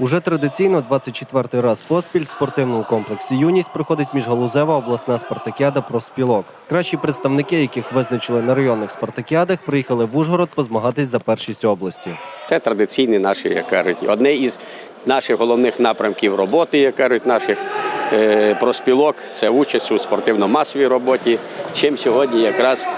Уже традиційно 24-й раз поспіль в спортивному комплексі Юність проходить міжгалузева обласна спартакіада профспілок. Кращі представники, яких визначили на районних спартакіадах, приїхали в Ужгород позмагатись за першість області. Це традиційні наші, як кажуть, одне із наших головних напрямків роботи, як кажуть, наших е, проспілок це участь у спортивно-масовій роботі, чим сьогодні якраз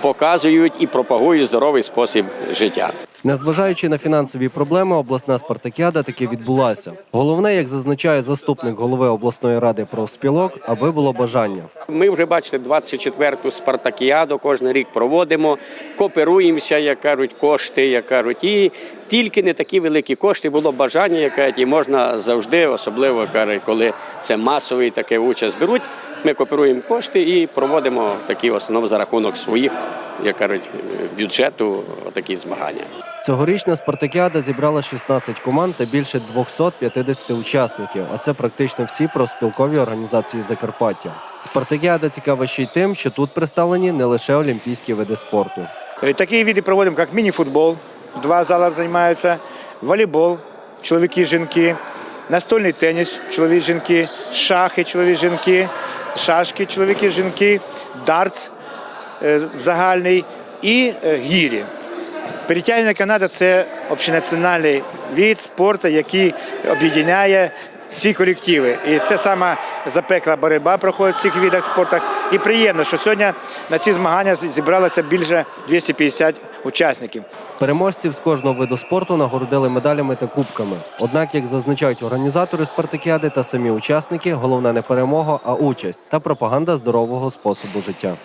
показують і пропагують здоровий спосіб життя. Незважаючи на фінансові проблеми, обласна спартакіада таки відбулася. Головне, як зазначає заступник голови обласної ради профспілок, аби було бажання. Ми вже бачите, 24-ту спартакіаду кожен рік проводимо, кооперуємося, як кажуть, кошти, як кажуть, і тільки не такі великі кошти було бажання, як кажуть, і можна завжди, особливо як кажуть, коли це масовий таке участь беруть. Ми кооперуємо кошти і проводимо такі в основному за рахунок своїх, як кажуть, бюджету такі змагання. Цьогорічна спартакіада зібрала 16 команд та більше 250 учасників, а це практично всі профспілкові організації Закарпаття. Спартакіада цікава ще й тим, що тут представлені не лише олімпійські види спорту. Э, Такие виды проводим, как мини-футбол, два зала займаються, волейбол, чоловіки, жінки, настольний теніс, чоловік, жінки, шахи, чоловік, жінки, шашки, чоловіки, жінки, дартс е, загальний. І е, гірі. Перетягування каната це общенаціональний від спорту, який об'єднає всі колективи. І це саме запекла боротьба проходить в цих видах спорту. І приємно, що сьогодні на ці змагання зібралося більше 250 учасників. Переможців з кожного виду спорту нагородили медалями та кубками. Однак, як зазначають організатори спартакіади та самі учасники, головне не перемога, а участь та пропаганда здорового способу життя.